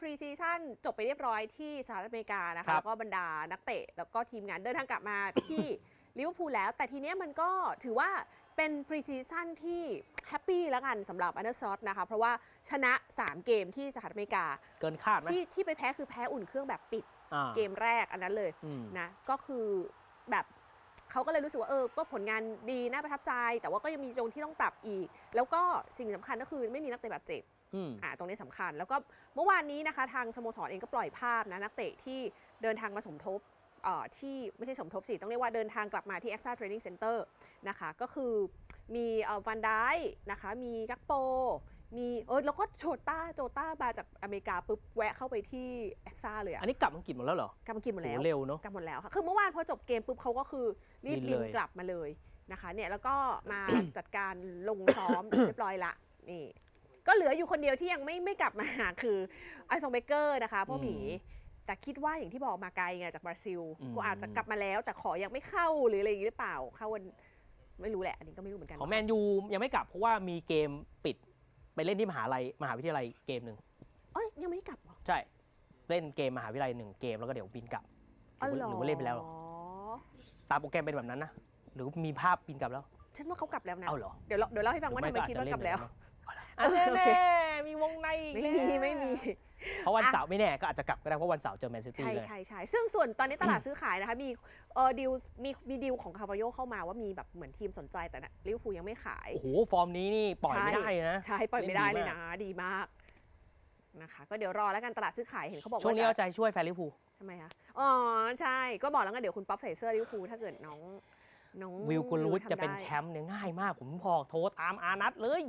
พรีซีซั่นจบไปเรียบร้อยที่สหรัฐอเมริกานะครัคะบแล้วก็บรรดานักเตะ แล้วก็ทีมงานเดินทางกลับมาที่ลิเวอร์พูลแล้ว แต่ทีเนี้ยมันก็ถือว่าเป็นพรีซีซั่นที่แฮปปี้แล้วกันสำหรับอันเดอร์ซอตนะคะ เพราะว่าชนะ 3 เกมที่สหรัฐอเมริกา เกินคาดไหมที่ที่ไปแพ้คือแพ้อุ่นเครื่องแบบปิด อ่า เกมแรกอันนั้นเลยอืม นะ ก็คือแบบ เขาก็เลยรู้สึกว่าเออก็ผลงานดีน่าประทับใจ แต่ว่าก็ยังมีตรงที่ต้องปรับอีก แล้วก็สิ่งสำคัญก็คือไม่มีนักเตะบาดเจ็บอืมอ่าตรงนี้สำคัญ แล้วก็เมื่อวานนี้นะคะทางสโมสรเองก็ปล่อยภาพนะนักเตะที่เดินทางมาสมทบเอ่อที่ไม่ใช่สมทบสิ ต้องเรียกว่าเดินทางกลับมาที่ AXA Training Center นะคะ ก็คือมีวันไดนะคะ มีกักโป มีเออแล้วก็โชต้าโจต้ามาจากอเมริกาปุ๊บแวะเข้าไปที่ AXA เลยอะอันนี้กลับอังกฤษหมดแล้วเหรอกลับมากินหมดแล้วโหเร็วเนาะ กลับหมดแล้วค่ะคือเมื่อวานพอจบเกมปุ๊บเขาก็คือรีบบิบินนเลย กลับมาเลยนะคะเนี่ยแล้วก็มา จัดการลงซ้อม เรียบร้อยละนี่ก็เหลืออยู่คนเดียวที่ยังไม่ไม่กลับมา คือไอซองเบเกอร์นะคะพ่อหมีแต่คิดว่าอย่างที่บอกมาไกลไงจากบราซิลอืม ก็อาจจะกลับมาแล้ว แต่ขอยังไม่เข้าหรืออะไรอย่างนี้หรือเปล่าเข้าวันไม่รู้แหละ อันนี้ก็ไม่รู้เหมือนกันของแมนยูยังไม่กลับเพราะว่ามีเกมปิดไป เล่นที่มหาลัยมหาวิทยาลัยเกมหนึ่งเอ้ยยังไม่ได้กลับเหรอใช่ เล่นเกมมหาวิทยาลัยหนึ่งเกมแล้วก็เดี๋ยวบินกลับหอ๋อรือเหรอหรือว่าเล่นไปแล้วเหรอตามโปรแกรมเป็นแบบนั้นนะหรือมีภาพบินกลับแล้วฉันว่าเขากลับแล้วนะ เอาเหรอเดี๋ยวเราเดี๋ยวเล่าให้ฟังว่าหรืทำอไมก็คิดอจว่าจะกลับแล้วเล่นโอเคแน่ๆมีวงใน อีกไม่มีแล้วไม่มี เพราะวันเสาร์ไม่แน่ก็อาจจะกลับก็ได้เพราะวันเสาร์เจอแมนซิตี้ใช่เลย ใช่ใช่ซึ่งส่วนตอนนี้ตลาดซื้อขายนะคะ มีเออดีลมีมีดีลของคาร์วาโยเข้ามาว่ามีแบบเหมือนทีมสนใจแต่นะลิเวอร์พูลยังไม่ขาย โอ้โห ฟอร์มนี้นี่ปล่อยไม่ได้นะ ใช่ ปล่อยไม่ได้เล่เลยนดีมากนะ ดีมากนะคะ ก็เดี๋ยวรอแล้วกันตลาดซื้อขายเห็นเขาบอกช่วงว่านี้เอาจะใจช่วยแฟนลิเวอร์พูลทำไมคะอ๋อ ใช่ ก็บอกแล้วไงเดี๋ยวคุณป๊อปใส่เสื้อลิเวอร์พูลถ้าเกิดน้องน้องวิลกุลวุฒิทำจะเป็นได้ แชมป์เนี่ยง่ายมาก ผมพอกโทรตามอานัทเลย